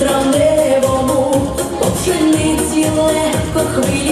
Вітром деревому, по пшениці легко хвилі.